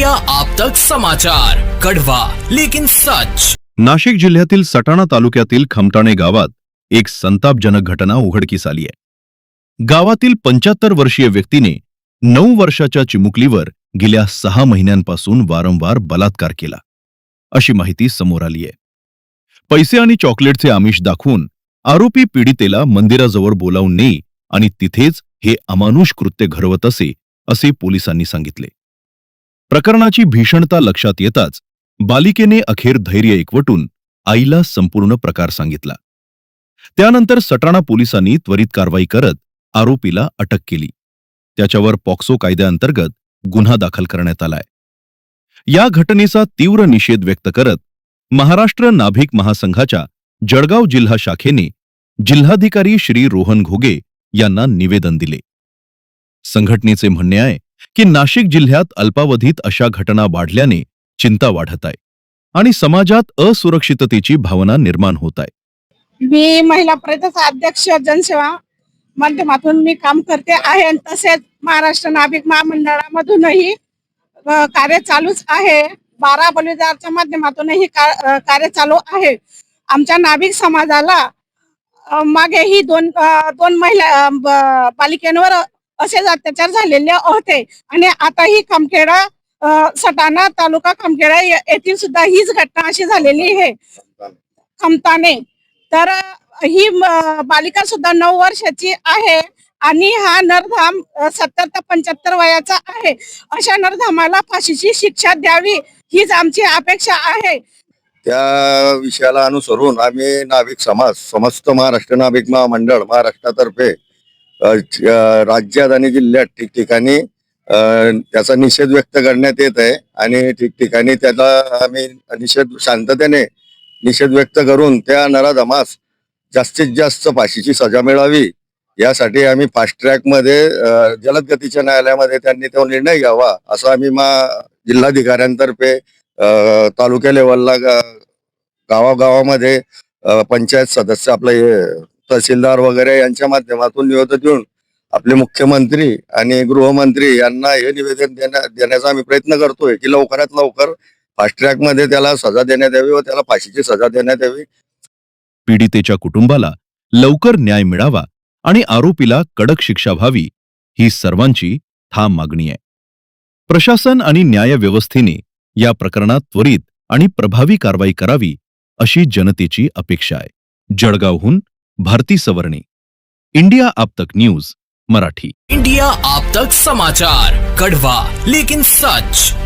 India Aap Tak समाचार कड़वा लेकिन सच। नाशिक जिल्ह्यातील सटाणा तालुक्यातील खमटाणे गावात एक संतापजनक घटना उघडकीस आली आहे. गावातील पंच्याहत्तर वर्षीय व्यक्तीने नऊ वर्षाच्या चिमुकलीवर गेल्या सहा महिन्यांपासून वारंवार बलात्कार केला. अशी माहिती समोर आली आहे. पैसे आणि चॉकलेटचे आमिष दाखवून आरोपी पीडितेला मंदिराजवळ बोलावून नेई आणि तिथेच हे अमानुष कृत्य घडवत असे असे पोलिसांनी सांगितले. प्रकरणाची भीषणता लक्षात येताच बालिकेने अखेर धैर्य एकवटून आईला संपूर्ण प्रकार सांगितला. त्यानंतर सटाणा पोलिसांनी त्वरित कारवाई करत आरोपीला अटक केली. त्याच्यावर पॉक्सो कायद्याअंतर्गत गुन्हा दाखल करण्यात आलाय. या घटनेचा तीव्र निषेध व्यक्त करत महाराष्ट्र नाभिक महासंघाच्या जळगाव जिल्हा शाखेने जिल्हाधिकारी श्री रोहन घोगे यांना निवेदन दिले. संघटनेचे म्हणणे आहे की नाशिक जिल्ह्यात अल्पावधीत अशा घटना वाढल्याने चिंता वाढत आहे आणि समाजात असुरक्षिततेची भावना निर्माण होत आहे. मी महिला परिषदेचा अध्यक्ष जनसेवा माध्यमातून मी काम करते आहे आणि तसेच महाराष्ट्र नाभिक महामंडळामधूनही कार्य चालूच आहे. बारा बलिदारच्या माध्यमातूनही का- कार्य चालू आहे. आमच्या नाभिक समाजाला मागे मागेही दोन दोन महिला अ, बालिकेंवर असेच अत्याचार झालेले होते. आणि आताही खामखेडा सटाणा तालुका खामखेडा येथील सुद्धा हीच घटना अशी झालेली आहे. खमताने. तर ही बालिका सुद्धा नऊ वर्षाची आहे आणि हा नरधाम सत्तर ते पंच्याहत्तर वयाचा आहे. अशा नरधामाला फाशीची शिक्षा द्यावी हीच आमची अपेक्षा आहे. त्या विषयाला अनुसरून आम्ही नाभिक समाज समस्त महाराष्ट्र नाभिक महामंडळ महाराष्ट्रातर्फे राज्यात आणि जिल्ह्यात ठिकठिकाणी त्याचा निषेध व्यक्त करण्यात येत आहे आणि ठिकठिकाणी त्याला आम्ही निषेध शांततेने निषेध व्यक्त करून त्या नराधमास जास्तीत जास्त फाशीची सजा मिळावी. यासाठी आम्ही फास्ट ट्रॅकमध्ये जलद गतीच्या न्यायालयामध्ये त्यांनी तो निर्णय घ्यावा असं आम्ही मा जिल्हाधिकाऱ्यांतर्फे तालुक्या लेवलला गावागावामध्ये पंचायत सदस्य आपलं हे तहसीलदार वगैरे यांच्या माध्यमातून निवेदन देऊन आपले मुख्यमंत्री आणि गृहमंत्री यांना हे निवेदन देण्या देण्याचा आम्ही प्रयत्न करतोय की लवकरात लवकर फास्ट ट्रॅकमध्ये त्याला सजा देण्यात यावी व त्याला फाशीची सजा देण्यात यावी. पीडितेच्या कुटुंबाला लवकर न्याय मिळावा आणि आरोपीला कडक शिक्षा व्हावी ही सर्वांची ठाम मागणी आहे. प्रशासन आणि न्याय व्यवस्थेने या प्रकरणात त्वरित आणि प्रभावी कारवाई करावी अशी जनतेची अपेक्षा आहे. जळगावहून Bharati Savarne. India Aaptak news Marathi. India Aap Tak समाचार कड़वा लेकिन सच।